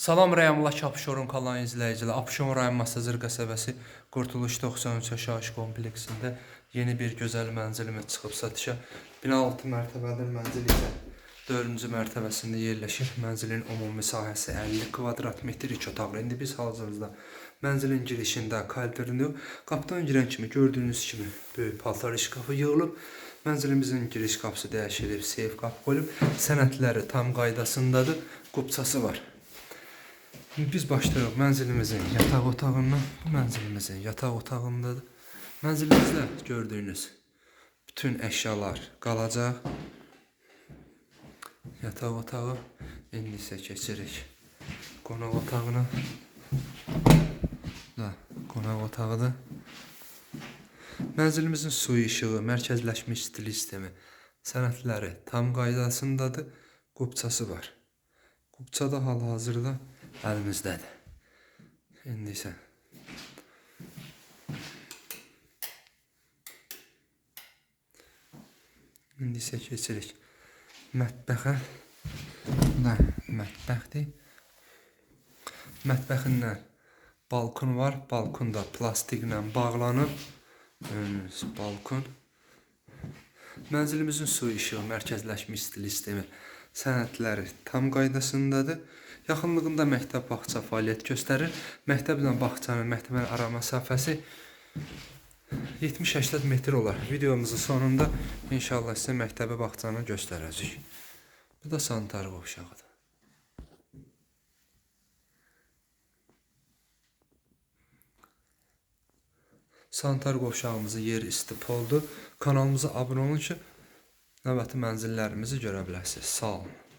Salam Rəyamullah Abşeron kanalının izləyicilər. Abşeron rayon Masazır qəsəbəsi Qurtuluş 93 yaşayış kompleksində yeni bir gözəl mənzilimiz çıxıb satışa. Bina 6 mərtəbəli mənzil isə 4-cü mərtəbəsində yerləşir. Mənzilin ümumi sahəsi 50 kvadrat metr, 2 otaqlı. İndi biz hal-hazırda mənzilin girişində kaldırılıyor. Qapıdan girən kimi gördüyünüz kimi böyük paltar şkafı yığılıb. Mənzilimizin giriş qapısı dəyişilib, seyf qapı qoyulub. Sənədləri tam qaydasındadır. Qupçası var. Biz başlayırıq mənzilimizin yataq otağından. Bu mənzilimizin yataq otağındadır. Mənzilimizdə gördüyünüz bütün əşyalar qalacaq. Yataq otağı. İndi isə keçirik qonaq otağına. Da, qonaq otağıdır. Mənzilimizin su işığı, mərkəzləşmiş stil sistemi, sənədləri tam qaydasındadır. Qupçası var. Qupça da hal-hazırda əlimizdədir. İndi isə İndi isə keçirik mətbəxə. Da mətbəxdir. Mətbəxindən balkon var. Balkon da plastiklə bağlanıb. Gördüyünüz balkon. Mənzilimizin su işığı, mərkəzləşmiş stil sistemi, sənədləri tam qaydasındadır. Yaxınlığında məktəb bağça fəaliyyət göstərir. Məktəblə bağçanın, məktəbin ara məsafəsi 70-80 metr olar. Videomuzun sonunda inşallah sizə məktəbi bağçanı göstərəcəyik. Bu da sanitar qovşağıdır. Sanitar qovşağımızın yeri istipoldur. Kanalımıza abunə olun ki, növbəti mənzillərimizi görə biləsiniz. Sağ olun.